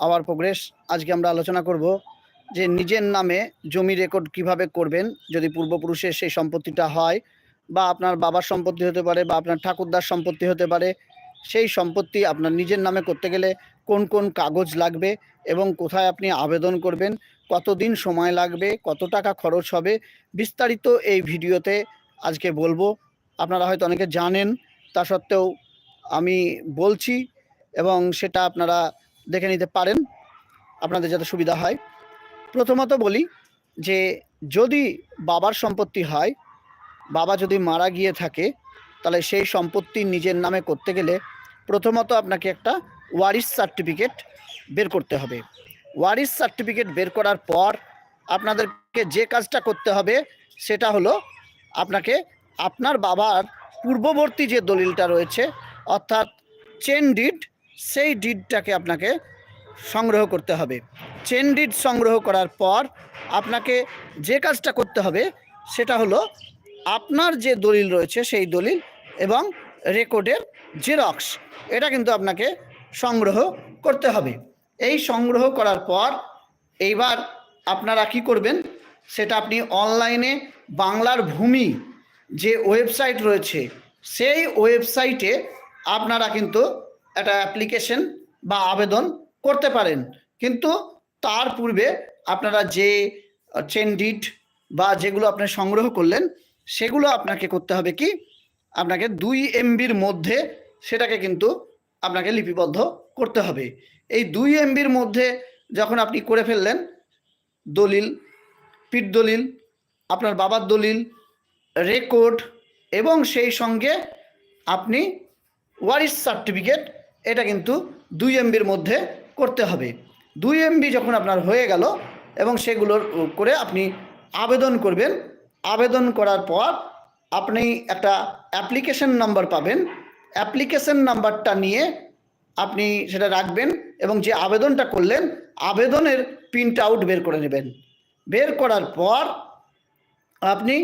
Hour progress আজকে আমরা আলোচনা করব যে নিজের নামে জমি রেকর্ড কীভাবে করবেন, যদি পূর্বপুরুষের সেই সম্পত্তিটা হয় বা আপনার বাবার সম্পত্তি হতে পারে বা আপনার ঠাকুরদার সম্পত্তি হতে পারে, সেই সম্পত্তি আপনার নিজের নামে করতে গেলে কোন কোন কাগজ লাগবে এবং কোথায় আপনি আবেদন করবেন, কতদিন সময় লাগবে, কত টাকা খরচ হবে, বিস্তারিত এই ভিডিওতে আজকে বলব। আপনারা হয়তো অনেকে জানেন, তা সত্ত্বেও আমি বলছি এবং সেটা আপনারা দেখে নিতে পারেন, আপনাদের যাতে সুবিধা হয়। প্রথমত বলি যে, যদি বাবার সম্পত্তি হয়, বাবা যদি মারা গিয়ে থাকে, তাহলে সেই সম্পত্তি নিজের নামে করতে গেলে প্রথমত আপনাকে একটা ওয়ারিস সার্টিফিকেট বের করতে হবে। ওয়ারিস সার্টিফিকেট বের করার পর আপনাদেরকে যে কাজটা করতে হবে, সেটা হলো আপনাকে আপনার বাবার পূর্ববর্তী যে দলিলটা রয়েছে, অর্থাৎ চেন ডিড সেই ডিডটাকে আপনাকে সংগ্রহ করতে হবে। চেন ডিড সংগ্রহ করার পর আপনাকে যে কাজটা করতে হবে সেটা হলো আপনার যে দলিল রয়েছে সেই দলিল এবং রেকর্ডের জেরক্স, এটা কিন্তু আপনাকে সংগ্রহ করতে হবে। এই সংগ্রহ করার পর এইবার আপনারা কি করবেন, সেটা আপনি অনলাইনে বাংলার ভূমি যে ওয়েবসাইট রয়েছে, সেই ওয়েবসাইটে আপনারা কিন্তু একটা অ্যাপ্লিকেশন বা আবেদন করতে পারেন। কিন্তু তার পূর্বে আপনারা যে চেন ডিট বা যেগুলো আপনি সংগ্রহ করলেন, সেগুলো আপনাকে করতে হবে কি? আপনাকে দুই এমবির মধ্যে সেটাকে কিন্তু আপনাকে লিপিবদ্ধ করতে হবে। এই দুই এমবির মধ্যে যখন আপনি করে ফেললেন, দলিল, পিঠ দলিল, আপনার বাবার দলিল রেকর্ড এবং সেই সঙ্গে আপনি ওয়ারিস সার্টিফিকেট এটা কিন্তু দুই এমবির মধ্যে করতে হবে। দুই এমবি যখন আপনার হয়ে গেল এবং সেগুলোর করে আপনি আবেদন করবেন, আবেদন করার পর আপনি একটা অ্যাপ্লিকেশন নাম্বার পাবেন। অ্যাপ্লিকেশন নাম্বারটা নিয়ে আপনি সেটা রাখবেন এবং যে আবেদনটা করলেন, আবেদনের প্রিন্ট আউট বের করে নেবেন। বের করার পর আপনি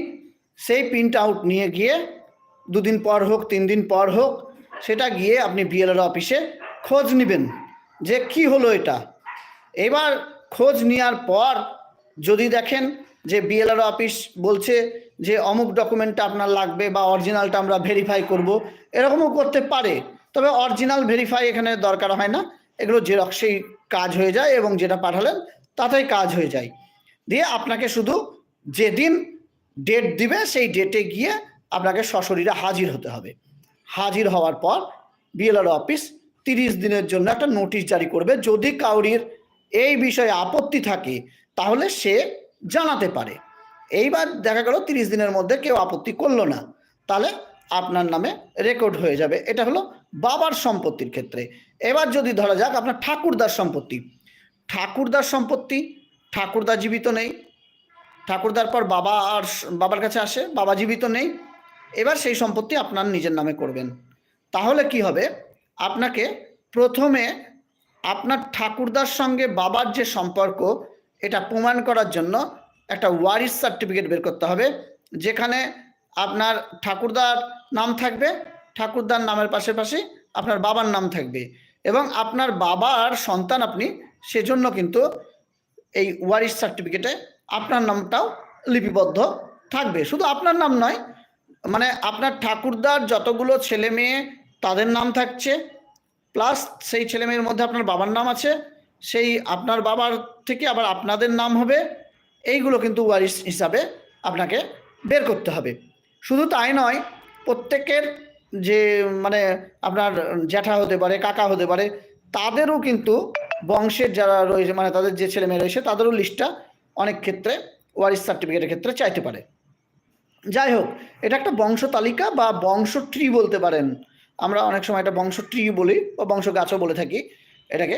সেই প্রিন্ট আউট নিয়ে গিয়ে দুদিন পর হোক, তিন দিন পর হোক সেটা গিয়ে আপনি বিএলআর অফিসে খোঁজ নেবেন যে কি হলো এটা। এবার খোঁজ নেওয়ার পর যদি দেখেন যে বিএলআর অফিস বলছে যে অমুক ডকুমেন্টটা আপনার লাগবে বা অরিজিনালটা আমরা ভেরিফাই করব, এরকমও করতে পারে। তবে অরিজিনাল ভেরিফাই এখানে দরকার হয় না। এগুলো জেরক্সেই কাজ হয়ে যায় এবং যেটা পাঠালেন তাতেই কাজ হয়ে যায়। দিয়ে আপনাকে শুধু যেদিন ডেট দিবে সেই ডেটে গিয়ে আপনাকে সশরীরে হাজির হতে হবে। হাজির হওয়ার পর বিএলআর অফিস তিরিশ দিনের জন্য একটা নোটিশ জারি করবে। যদি কাউরির এই বিষয়ে আপত্তি থাকে, তাহলে সে জানাতে পারে। এইবার দেখা গেল তিরিশ দিনের মধ্যে কেউ আপত্তি করল না। তাহলে আপনার নামে রেকর্ড হয়ে যাবে। এটা হলো বাবার সম্পত্তির ক্ষেত্রে। এবার যদি ধরা যাক আপনার ঠাকুরদার সম্পত্তি। ঠাকুরদার সম্পত্তি, ঠাকুরদা জীবিত নেই। ঠাকুরদার পর বাবা আর বাবার কাছে আসে, বাবা জীবিত নেই। এবার সেই সম্পত্তি আপনার নিজের নামে করবেন। তাহলে কি হবে? আপনাকে প্রথমে আপনার ঠাকুরদার সঙ্গে বাবার যে সম্পর্ক, এটা প্রমাণ করার জন্য একটা ওয়ারিস সার্টিফিকেট বের করতে হবে, যেখানে আপনার ঠাকুরদার নাম থাকবে, ঠাকুরদার নামের পাশাপাশি আপনার বাবার নাম থাকবে এবং আপনার বাবার সন্তান আপনি সেজন্য কিন্তু এই ওয়ারিস সার্টিফিকেটে আপনার নামটাও লিপিবদ্ধ থাকবে। শুধু আপনার নাম নয় মানে আপনার ঠাকুরদার যতগুলো ছেলে মেয়ে তাদের নাম থাকছে প্লাস সেই ছেলে মেয়ের মধ্যে আপনার বাবার নাম আছে, সেই আপনার বাবার থেকে আবার আপনাদের নাম হবে, এইগুলো কিন্তু ওয়ারিস হিসাবে আপনাকে বের করতে হবে। শুধু তাই নয়, প্রত্যেকের যে মানে আপনার জ্যাঠা হতে পারে, কাকা হতে পারে, তাদেরও কিন্তু বংশের যারা রয়েছে মানে তাদের যে ছেলে মেয়ে রয়েছে, তাদেরও লিস্টটা অনেক ক্ষেত্রে ওয়ারিস সার্টিফিকেটের ক্ষেত্রে চাইতে পারে। যাই হোক এটা একটা বংশ তালিকা বা বংশ ট্রি বলতে পারেন। আমরা অনেক সময় এটা বংশ ট্রি বলি বা বংশ গাছও বলে থাকি। এটাকে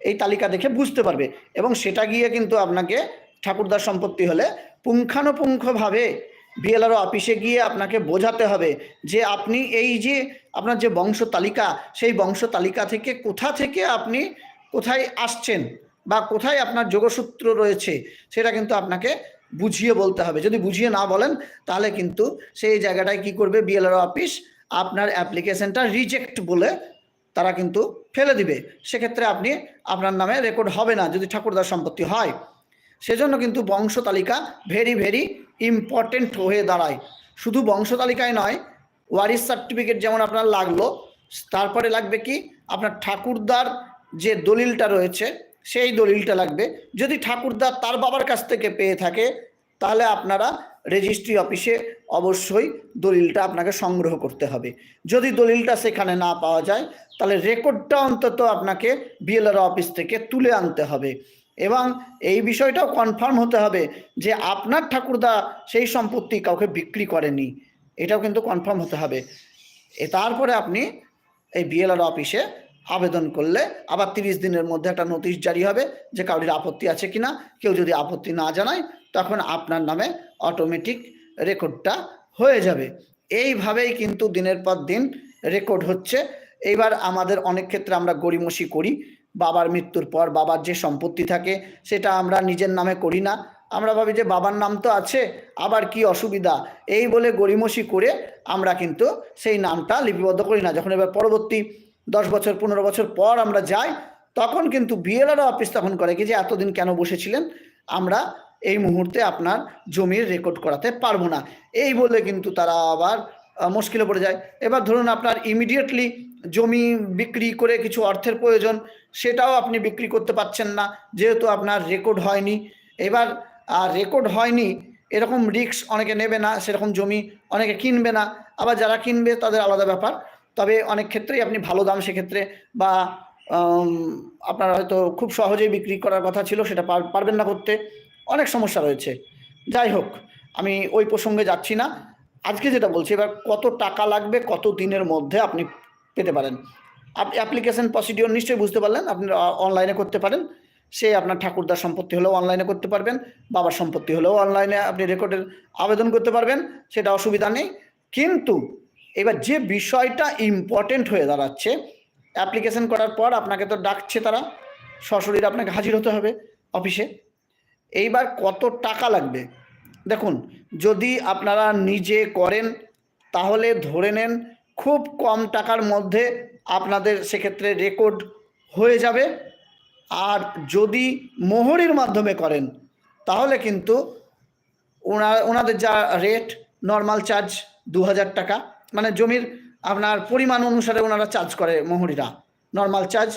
এই তালিকা দেখে বুঝতে পারবে। এবং সেটা গিয়ে কিন্তু আপনাকে ঠাকুরদার সম্পত্তি হলে পুঙ্খানুপুঙ্খভাবে বিএলআরও অফিসে গিয়ে আপনাকে বোঝাতে হবে যে আপনি এই যে আপনার যে বংশ তালিকা, সেই বংশ তালিকা থেকে কোথা থেকে আপনি কোথায় আসছেন বা কোথায় আপনার যোগসূত্র রয়েছে, সেটা কিন্তু আপনাকে বুঝিয়ে বলতে হবে। যদি বুঝিয়ে না বলেন, তাহলে কিন্তু সেই জায়গাটায় কি করবে? বিএলআর অফিস আপনার অ্যাপ্লিকেশনটা রিজেক্ট বলে তারা কিন্তু ফেলে দিবে। সেক্ষেত্রে আপনি আপনার নামে রেকর্ড হবে না যদি ঠাকুরদার সম্পত্তি হয়। সেজন্য কিন্তু বংশ তালিকা ভেরি ভেরি ইম্পর্টেন্ট হয়ে দাঁড়ায়। শুধু বংশ তালিকায় নয় ওয়ারিস সার্টিফিকেট যেমন আপনার লাগল, তারপরে লাগবে কি? আপনার ঠাকুরদার যে দলিলটা রয়েছে সেই দলিলটা লাগবে। যদি ঠাকুরদা তার বাবার কাছ থেকে পেয়ে থাকে, তাহলে আপনারা রেজিস্ট্রি অফিসে অবশ্যই দলিলটা আপনাকে সংগ্রহ করতে হবে। যদি দলিলটা সেখানে না পাওয়া যায়, তাহলে রেকর্ডটা অন্তত আপনাকে বিএলআর অফিস থেকে তুলে আনতে হবে। এবং এই বিষয়টাও কনফার্ম হতে হবে যে আপনার ঠাকুরদা সেই সম্পত্তি কাউকে বিক্রি করেনি। এটাও কিন্তু কনফার্ম হতে হবে। এ তারপরে আপনি এই বিএলআর অফিসে আবেদন করলে আবার তিরিশ দিনের মধ্যে একটা নোটিশ জারি হবে যে কারোর আপত্তি আছে কিনা। কেউ যদি আপত্তি না জানায়, তখন আপনার নামে অটোমেটিক রেকর্ডটা হয়ে যাবে। এইভাবেই কিন্তু দিনের পর দিন রেকর্ড হচ্ছে। এইবার আমাদের অনেক ক্ষেত্রে আমরা গড়িমসি করি। বাবার মৃত্যুর পর বাবার যে সম্পত্তি থাকে, সেটা আমরা নিজের নামে করি না। আমরা ভাবি যে বাবার নাম তো আছে, আবার কি অসুবিধা? এই বলে গড়িমসি করে আমরা কিন্তু সেই নামটা লিপিবদ্ধ করি না। যখন এবার পরবর্তী দশ বছর, পনেরো বছর পর আমরা যাই, তখন কিন্তু বিএলআর অফিস তখন করে কি যে এতদিন কেন বসেছিলেন? আমরা এই মুহূর্তে আপনার জমির রেকর্ড করাতে পারব না। এই বলে কিন্তু তারা আবার মুশকিলে পড়ে যায়। এবার ধরুন আপনার ইমিডিয়েটলি জমি বিক্রি করে কিছু অর্থের প্রয়োজন, সেটাও আপনি বিক্রি করতে পারছেন না, যেহেতু আপনার রেকর্ড হয়নি। এবার, আর রেকর্ড হয়নি, এরকম রিস্ক অনেকে নেবে না, সেরকম জমি অনেকে কিনবে না। আবার যারা কিনবে, তাদের আলাদা ব্যাপার। তবে অনেক ক্ষেত্রেই আপনি ভালো দাম সেক্ষেত্রে বা আপনার হয়তো খুব সহজেই বিক্রি করার কথা ছিল, সেটা পারবেন না করতে। অনেক সমস্যা রয়েছে। যাই হোক, আমি ওই প্রসঙ্গে যাচ্ছি না। আজকে যেটা বলছি, এবার কত টাকা লাগবে কত দিনের মধ্যে আপনি পেতে পারেন। আপনি অ্যাপ্লিকেশন প্রসিডিওর নিশ্চয়ই বুঝতে পারলেন, আপনি অনলাইনে করতে পারেন। সে আপনার ঠাকুরদার সম্পত্তি হলেও অনলাইনে করতে পারবেন, বাবার সম্পত্তি হলেও অনলাইনে আপনি রেকর্ডের আবেদন করতে পারবেন, সেটা অসুবিধা নেই। কিন্তু এবার যে বিষয়টা ইম্পর্টেন্ট হয়ে দাঁড়াচ্ছে অ্যাপ্লিকেশন করার পর আপনাকে তো ডাকছে তারা, সশরীরে আপনাকে হাজির হতে হবে অফিসে এইবার কত টাকা লাগবে? দেখুন, যদি আপনারা নিজে করেন, তাহলে ধরে নেন খুব কম টাকার মধ্যে আপনাদের সেক্ষেত্রে রেকর্ড হয়ে যাবে। আর যদি মোহরির মাধ্যমে করেন, তাহলে কিন্তু ওনার ওনাদের যা রেট নর্মাল চার্জ দু হাজার টাকা। মানে জমির আপনার পরিমাণ অনুসারে ওনারা চার্জ করে মোহরিরা। নর্মাল চার্জ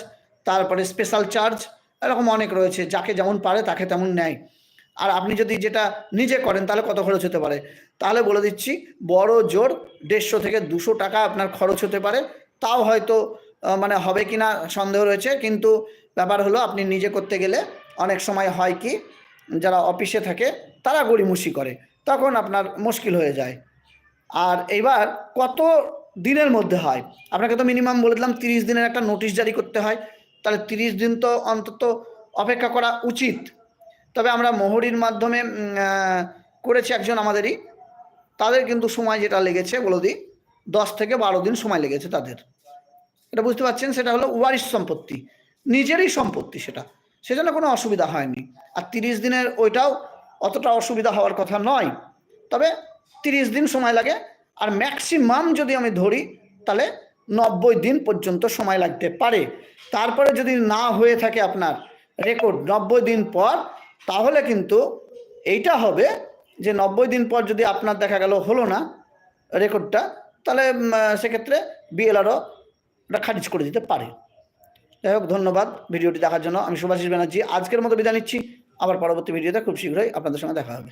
তারপরে স্পেশাল চার্জ এরকম অনেক রয়েছে, যাকে যেমন পারে তাকে তেমন নেয়। আর আপনি যদি যেটা নিজে করেন, তাহলে কত খরচ হতে পারে? তাহলে বলে দিচ্ছি, বড় জোর দেড়শো থেকে দুশো টাকা আপনার খরচ হতে পারে। তাও হয়তো মানে হবে কি না সন্দেহ রয়েছে, কিন্তু ব্যাপার হলো আপনি নিজে করতে গেলে অনেক সময় হয় কি, যারা অফিসে থাকে, তারা গড়িমসি করে। তখন আপনার মুশকিল হয়ে যায়। আর এবার কত দিনের মধ্যে হয়? আপনাকে তো মিনিমাম বলে দিলাম তিরিশ দিনের একটা নোটিশ জারি করতে হয়। তাহলে তিরিশ দিন তো অন্তত অপেক্ষা করা উচিত। তবে আমরা মোহরির মাধ্যমে করেছি একজন আমাদেরই। তাদের কিন্তু সময় যেটা লেগেছে, বলে দিই, দশ থেকে বারো দিন সময় লেগেছে তাদের। এটা বুঝতে পারছেন? সেটা হলো ওয়ারিশ সম্পত্তি। নিজেরই সম্পত্তি সেটা। সেজন্য কোনো অসুবিধা হয়নি। আর তিরিশ দিনের ওইটাও অতটা অসুবিধা হওয়ার কথা নয়। তবে তিরিশ দিন সময় লাগে। আর ম্যাক্সিমাম যদি আমি ধরি, তাহলে নব্বই দিন পর্যন্ত সময় লাগতে পারে। তারপরে যদি না হয়ে থাকে আপনার রেকর্ড নব্বই দিন পর, তাহলে কিন্তু এইটা হবে যে নব্বই দিন পর যদি আপনার দেখা গেল হলো না রেকর্ডটা তাহলে সেক্ষেত্রে বিএলআরও ওটা খারিজ করে দিতে পারে। যাই হোক, ধন্যবাদ ভিডিওটি দেখার জন্য। আমি সুভাষিস ব্যানার্জি। আজকের মতো বিদায় নিচ্ছি। আবার পরবর্তী ভিডিওতে খুব শীঘ্রই আপনাদের সঙ্গে দেখা হবে।